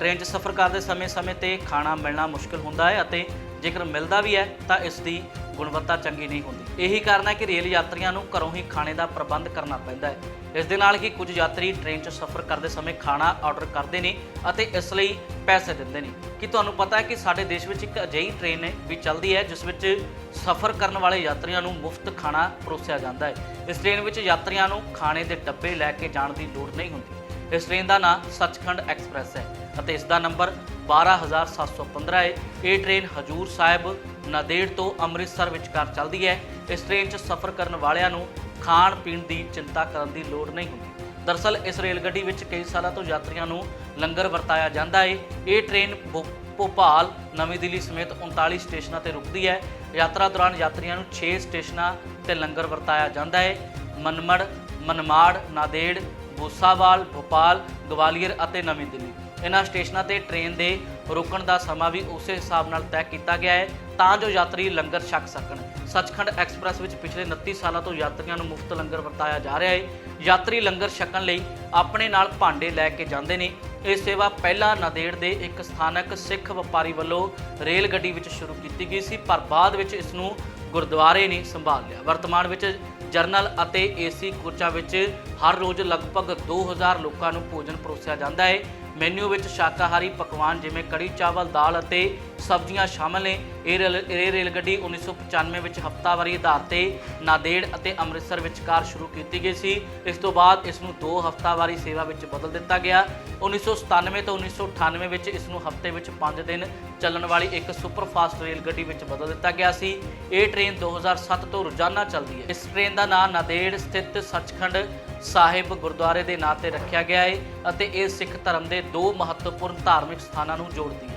Train 'ਚ ਸਫ਼ਰ ਕਰਦੇ ਸਮੇਂ-ਸਮੇਂ ਤੇ ਖਾਣਾ ਮਿਲਣਾ ਮੁਸ਼ਕਲ ਹੁੰਦਾ ਹੈ ਅਤੇ ਜੇਕਰ ਮਿਲਦਾ ਵੀ ਹੈ ਤਾਂ ਇਸ ਦੀ ਗੁਣਵੱਤਾ ਚੰਗੀ ਨਹੀਂ ਹੁੰਦੀ। ਇਹੀ ਕਾਰਨ ਹੈ ਕਿ ਰੇਲ ਯਾਤਰੀਆਂ ਨੂੰ ਘਰੋਂ ਹੀ ਖਾਣੇ ਦਾ ਪ੍ਰਬੰਧ ਕਰਨਾ ਪੈਂਦਾ ਹੈ। ਇਸ ਦੇ ਨਾਲ ਹੀ ਕੁਝ ਯਾਤਰੀ ਟ੍ਰੇਨ 'ਚ ਸਫ਼ਰ ਕਰਦੇ ਸਮੇਂ ਖਾਣਾ ਆਰਡਰ ਕਰਦੇ ਨੇ ਅਤੇ ਇਸ ਲਈ ਪੈਸੇ ਦਿੰਦੇ ਨੇ। ਕੀ ਤੁਹਾਨੂੰ ਪਤਾ ਹੈ ਕਿ ਸਾਡੇ ਦੇਸ਼ ਵਿੱਚ ਇੱਕ ਅਜਿਹੀ ਟ੍ਰੇਨ ਹੈ ਵੀ ਚੱਲਦੀ ਹੈ ਜਿਸ ਵਿੱਚ ਸਫ਼ਰ ਕਰਨ ਵਾਲੇ ਯਾਤਰੀਆਂ ਨੂੰ ਮੁਫਤ ਖਾਣਾ ਪਰੋਸਿਆ ਜਾਂਦਾ ਹੈ। ਇਸ ਟ੍ਰੇਨ ਵਿੱਚ ਯਾਤਰੀਆਂ ਨੂੰ ਖਾਣੇ ਦੇ ਡੱਬੇ ਲੈ ਕੇ ਜਾਣ ਦੀ ਲੋੜ ਨਹੀਂ ਹੁੰਦੀ। ਇਸ ਟ੍ਰੇਨ ਦਾ ਨਾਮ ਸੱਚਖੰਡ ਐਕਸਪ੍ਰੈਸ ਹੈ ਅਤੇ ਇਸ ਦਾ ਨੰਬਰ 12715 ਹੈ। ਇਹ ਟ੍ਰੇਨ ਹਜੂਰ ਸਾਹਿਬ ਨਾਂਦੇੜ ਤੋਂ ਅੰਮ੍ਰਿਤਸਰ ਵਿਚਕਾਰ ਚੱਲਦੀ ਹੈ। ਇਸ ਟ੍ਰੇਨ 'ਚ ਸਫ਼ਰ ਕਰਨ ਵਾਲਿਆਂ ਨੂੰ ਖਾਣ ਪੀਣ ਦੀ ਚਿੰਤਾ ਕਰਨ ਦੀ ਲੋੜ ਨਹੀਂ ਹੁੰਦੀ। ਦਰਅਸਲ ਇਸ ਰੇਲ ਗੱਡੀ ਵਿੱਚ ਕਈ ਸਾਲਾਂ ਤੋਂ ਯਾਤਰੀਆਂ ਨੂੰ ਲੰਗਰ ਵਰਤਾਇਆ ਜਾਂਦਾ ਹੈ। ਇਹ ਟ੍ਰੇਨ ਭੋ- ਭੋਪਾਲ, ਨਵੀਂ ਦਿੱਲੀ ਸਮੇਤ 39 ਸਟੇਸ਼ਨਾਂ ਤੇ ਰੁਕਦੀ ਹੈ। ਯਾਤਰਾ ਦੌਰਾਨ ਯਾਤਰੀਆਂ ਨੂੰ 6 ਸਟੇਸ਼ਨਾਂ ਤੇ ਲੰਗਰ ਵਰਤਾਇਆ ਜਾਂਦਾ ਹੈ। ਮਨਮੜ, ਮਨਮਾੜ, ਨਾਦੇੜ ਬੂਸਾਵਾਲ ਭੋਪਾਲ, ਗਵਾਲੀਅਰ ਅਤੇ ਨਵੀਂ ਦਿੱਲੀ। ਇਹਨਾਂ ਸਟੇਸ਼ਨਾਂ ਤੇ ਟ੍ਰੇਨ ਦੇ ਰੁਕਣ ਦਾ ਸਮਾਂ ਵੀ ਉਸੇ ਹਿਸਾਬ ਨਾਲ ਤੈਅ ਕੀਤਾ ਗਿਆ ਹੈ, ਤਾਂ ਜੋ ਯਾਤਰੀ ਲੰਗਰ ਛਕ ਸਕਣ। ਸੱਚਖੰਡ ਐਕਸਪ੍ਰੈਸ ਵਿੱਚ ਪਿਛਲੇ 29 ਸਾਲਾਂ ਤੋਂ ਯਾਤਰੀਆਂ ਨੂੰ ਮੁਫਤ ਲੰਗਰ ਵਰਤਾਇਆ ਜਾ ਰਿਹਾ ਹੈ। ਯਾਤਰੀ ਲੰਗਰ ਛਕਣ ਲਈ ਆਪਣੇ ਨਾਲ ਭਾਂਡੇ ਲੈ ਕੇ ਜਾਂਦੇ ਨੇ। ਇਹ ਸੇਵਾ ਪਹਿਲਾਂ ਨਾਂਦੇੜ ਦੇ ਇੱਕ ਸਥਾਨਕ ਸਿੱਖ ਵਪਾਰੀ ਵੱਲੋਂ ਰੇਲ ਗੱਡੀ ਵਿੱਚ ਸ਼ੁਰੂ ਕੀਤੀ ਗਈ ਸੀ, ਪਰ ਬਾਅਦ ਵਿੱਚ ਇਸ ਨੂੰ ਗੁਰਦੁਆਰੇ ਨੇ ਸੰਭਾਲ ਲਿਆ। ਵਰਤਮਾਨ ਵਿੱਚ ਜਰਨਲ ਅਤੇ ਏਸੀ ਕੋਚਾਂ ਵਿੱਚ ਹਰ ਰੋਜ਼ ਲਗਭਗ 2000 ਲੋਕਾਂ ਨੂੰ ਭੋਜਨ ਪਰੋਸਿਆ ਜਾਂਦਾ ਹੈ। ਮੈਨੂ ਵਿੱਚ ਸ਼ਾਕਾਹਾਰੀ ਪਕਵਾਨ ਜਿਵੇਂ ਕੜੀ ਚਾਵਲ, ਦਾਲ ਅਤੇ ਸਬਜ਼ੀਆਂ ਸ਼ਾਮਲ ਨੇ। ਇਹ ਰੇਲ ਇਹ ਰੇਲ ਗੱਡੀ 1995 ਵਿੱਚ ਹਫ਼ਤਾਵਾਰੀ ਆਧਾਰ ਤੇ ਨਾਦੇੜ ਅਤੇ ਅੰਮ੍ਰਿਤਸਰ ਵਿਚਕਾਰ ਸ਼ੁਰੂ ਕੀਤੀ ਗਈ ਸੀ। ਇਸ ਤੋਂ ਬਾਅਦ ਇਸ ਨੂੰ ਦੋ ਹਫ਼ਤਾਵਾਰੀ ਸੇਵਾ ਵਿੱਚ ਬਦਲ ਦਿੱਤਾ ਗਿਆ। 1997 ਤੋਂ 1998 ਵਿੱਚ ਇਸ ਨੂੰ ਹਫ਼ਤੇ ਵਿੱਚ 5 ਦਿਨ ਚੱਲਣ ਵਾਲੀ ਇੱਕ ਸੁਪਰਫਾਸਟ ਰੇਲ ਗੱਡੀ ਵਿੱਚ ਬਦਲ ਦਿੱਤਾ ਗਿਆ ਸੀ। ਇਹ ਟ੍ਰੇਨ 2007 ਤੋਂ ਰੋਜ਼ਾਨਾ ਚੱਲਦੀ ਹੈ। ਇਸ ਟ੍ਰੇਨ ਦਾ ਨਾਮ ਨਾਦੇੜ ਸਥਿਤ ਸੱਚਖੰਡ ਸਾਹਿਬ ਗੁਰਦੁਆਰੇ ਦੇ ਨਾਂ ਤੇ ਰੱਖਿਆ ਗਿਆ ਹੈ ਅਤੇ ਇਹ ਸਿੱਖ ਧਰਮ ਦੇ ਦੋ ਮਹੱਤਵਪੂਰਨ ਧਾਰਮਿਕ ਸਥਾਨਾਂ ਨੂੰ ਜੋੜਦੀ ਹੈ।